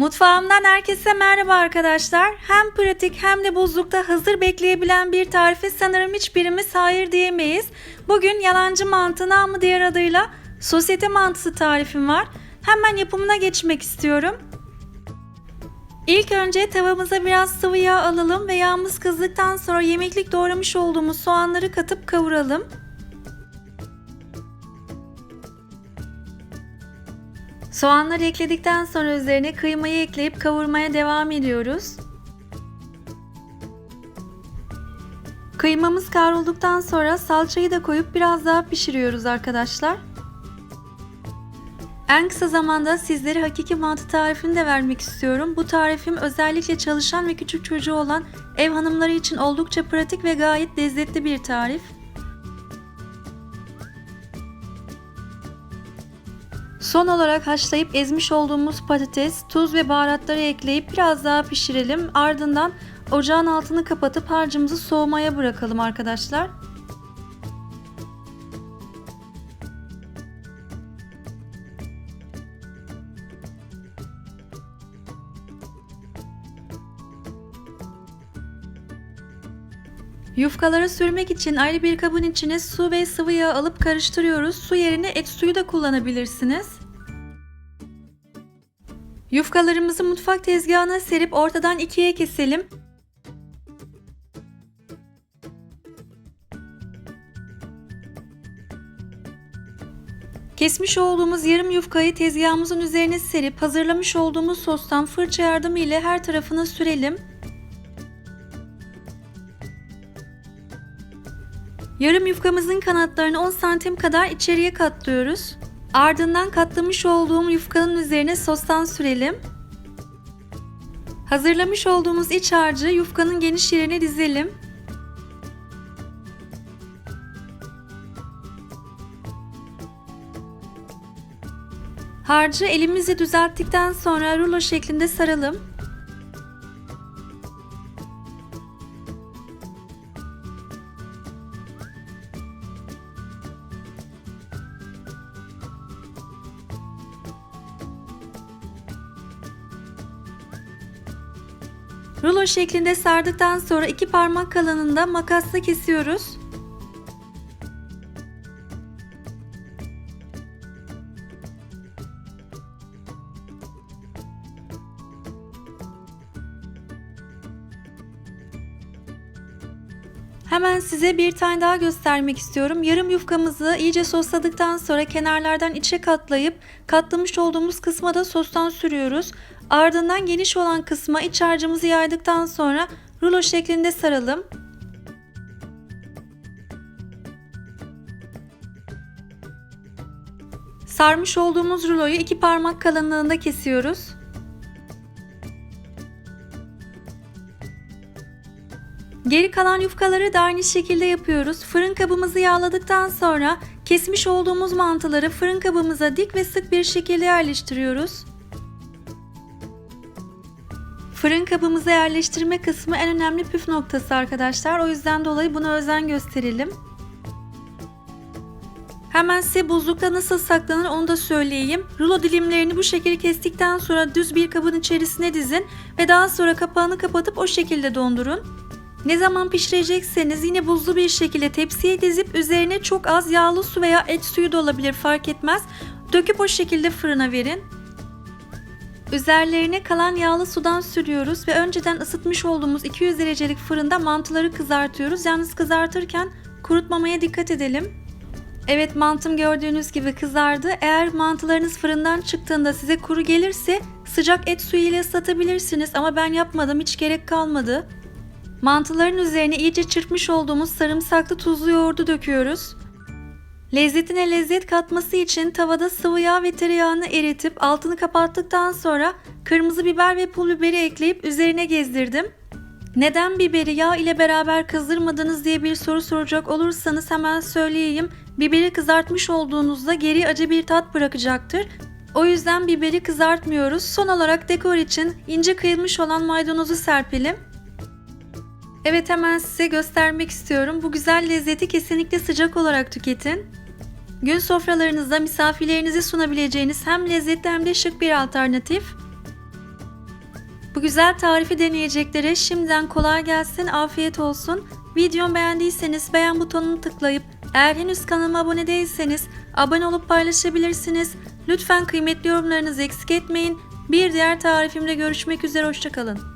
Mutfağımdan herkese merhaba arkadaşlar. Hem pratik hem de buzlukta hazır bekleyebilen bir tarife sanırım hiçbirimiz hayır diyemeyiz. Bugün yalancı mantı namı diğer adıyla sosyete mantısı tarifim var. Hemen yapımına geçmek istiyorum. İlk önce tavamıza biraz sıvı yağ alalım ve yağımız kızdıktan sonra yemeklik doğramış olduğumuz soğanları katıp kavuralım. Soğanları ekledikten sonra üzerine kıymayı ekleyip kavurmaya devam ediyoruz. Kıymamız kavrulduktan sonra salçayı da koyup biraz daha pişiriyoruz arkadaşlar. En kısa zamanda sizlere hakiki mantı tarifini de vermek istiyorum. Bu tarifim özellikle çalışan ve küçük çocuğu olan ev hanımları için oldukça pratik ve gayet lezzetli bir tarif. Son olarak haşlayıp ezmiş olduğumuz patates, tuz ve baharatları ekleyip biraz daha pişirelim. Ardından ocağın altını kapatıp harcımızı soğumaya bırakalım arkadaşlar. Yufkaları sürmek için ayrı bir kabın içine su ve sıvı yağ alıp karıştırıyoruz. Su yerine et suyu da kullanabilirsiniz. Yufkalarımızı mutfak tezgahına serip ortadan ikiye keselim. Kesmiş olduğumuz yarım yufkayı tezgahımızın üzerine serip hazırlamış olduğumuz sostan fırça yardımı ile her tarafına sürelim. Yarım yufkamızın kanatlarını 10 santim kadar içeriye katlıyoruz. Ardından katlamış olduğum yufkanın üzerine sostan sürelim. Hazırlamış olduğumuz iç harcı yufkanın geniş yerine dizelim. Harcı elimizle düzelttikten sonra rulo şeklinde saralım. Rulo şeklinde sardıktan sonra iki parmak kalınlığında makasla kesiyoruz. Hemen size bir tane daha göstermek istiyorum. Yarım yufkamızı iyice sosladıktan sonra kenarlardan içe katlayıp katlamış olduğumuz kısma da sostan sürüyoruz. Ardından geniş olan kısma iç harcımızı yaydıktan sonra rulo şeklinde saralım. Sarmış olduğumuz ruloyu iki parmak kalınlığında kesiyoruz. Geri kalan yufkaları da aynı şekilde yapıyoruz. Fırın kabımızı yağladıktan sonra kesmiş olduğumuz mantıları fırın kabımıza dik ve sık bir şekilde yerleştiriyoruz. Fırın kabımıza yerleştirme kısmı en önemli püf noktası arkadaşlar. O yüzden dolayı buna özen gösterelim. Hemen size buzlukta nasıl saklanır onu da söyleyeyim. Rulo dilimlerini bu şekilde kestikten sonra düz bir kabın içerisine dizin ve daha sonra kapağını kapatıp o şekilde dondurun. Ne zaman pişirecekseniz yine buzlu bir şekilde tepsiye dizip üzerine çok az yağlı su veya et suyu da olabilir fark etmez. Döküp o şekilde fırına verin. Üzerlerine kalan yağlı sudan sürüyoruz ve önceden ısıtmış olduğumuz 200 derecelik fırında mantıları kızartıyoruz. Yalnız kızartırken kurutmamaya dikkat edelim. Evet mantım gördüğünüz gibi kızardı. Eğer mantılarınız fırından çıktığında size kuru gelirse sıcak et suyu ile ıslatabilirsiniz ama ben yapmadım hiç gerek kalmadı. Mantıların üzerine iyice çırpmış olduğumuz sarımsaklı tuzlu yoğurdu döküyoruz. Lezzetine lezzet katması için tavada sıvı yağ ve tereyağını eritip altını kapattıktan sonra kırmızı biber ve pul biberi ekleyip üzerine gezdirdim. Neden biberi yağ ile beraber kızdırmadınız diye bir soru soracak olursanız hemen söyleyeyim. Biberi kızartmış olduğunuzda geri acı bir tat bırakacaktır. O yüzden biberi kızartmıyoruz. Son olarak dekor için ince kıyılmış olan maydanozu serpelim. Evet hemen size göstermek istiyorum. Bu güzel lezzeti kesinlikle sıcak olarak tüketin. Gün sofralarınızda misafirlerinize sunabileceğiniz hem lezzetli hem de şık bir alternatif. Bu güzel tarifi deneyeceklere şimdiden kolay gelsin, afiyet olsun. Videomu beğendiyseniz beğen butonunu tıklayıp eğer henüz kanalıma abone değilseniz abone olup paylaşabilirsiniz. Lütfen kıymetli yorumlarınızı eksik etmeyin. Bir diğer tarifimle görüşmek üzere, hoşçakalın.